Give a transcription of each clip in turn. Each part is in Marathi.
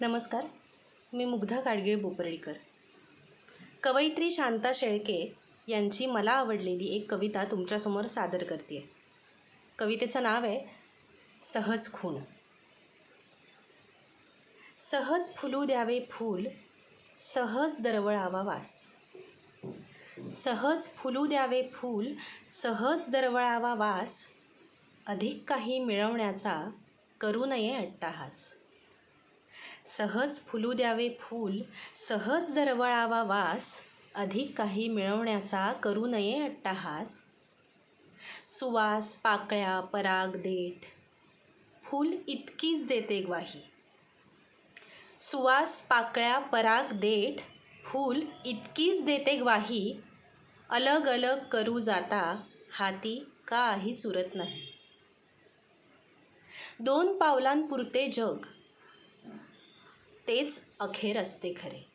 नमस्कार मी मुग्धा गाडगीळ बोपर्डीकर. कवयित्री शांता शेळके यांची मला आवडलेली एक कविता तुमच्यासमोर सादर करते. कवितेचं नाव आहे सहज खून. सहज फुलू द्यावे फूल सहज दरवळावा वास. सहज फुलू द्यावे फूल सहज दरवळावा वास अधिक काही मिळवण्याचा करू नये अट्टाहास. सहज फुलू द्यावे फूल सहज दरवळावा वास अधिक काही मिळवण्याचा करू नये अट्टाहास. सुवास पाकळ्या पराग देठ फूल इतकीच देते ग्वाही. सुवास पाकळ्या पराग देठ फूल इतकीच देते ग्वाही. अलग अलग करू जाता हाती काही चुरत नाही. दोन पावलांपुरते जग. तेच अखेर असते खरे.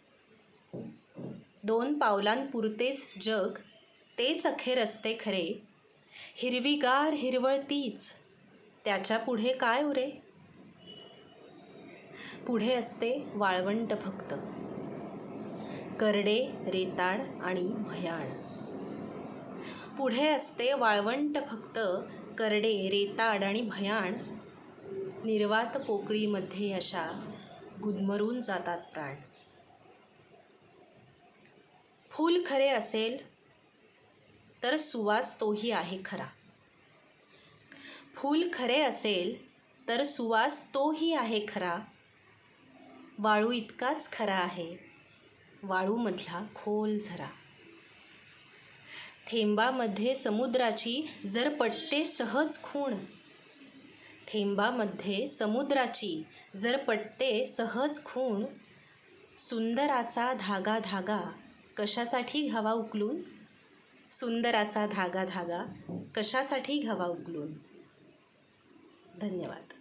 दोन पावलांपुरतेच जग तेच अखेर असते खरे. हिरवीगार हिरवळ तीच त्याच्या पुढे काय उरे? पुढे असते वाळवंट फक्त. करडे रेताड आणि भयाण पुढे असते वाळवंट फक्त करडे रेताड आणि भयाण निर्वात पोकळीमध्ये अशा गुदमरून जातात प्राण. फूल खरे असेल तर सुवास तोही आहे खरा. फूल खरे असेल तर सुवास तोही आहे खरा. वाळू इतकाच खरा आहे वाळूमधला खोल झरा. थेंबामध्ये समुद्राची जर पटते सहज खूण थेंबामध्ये समुद्राची जर पट्टे सहज खूण सुंदराचा धागा धागा कशासाठी घावा उकलून? सुंदराचा धागा धागा कशासाठी घावा उकलून? धन्यवाद.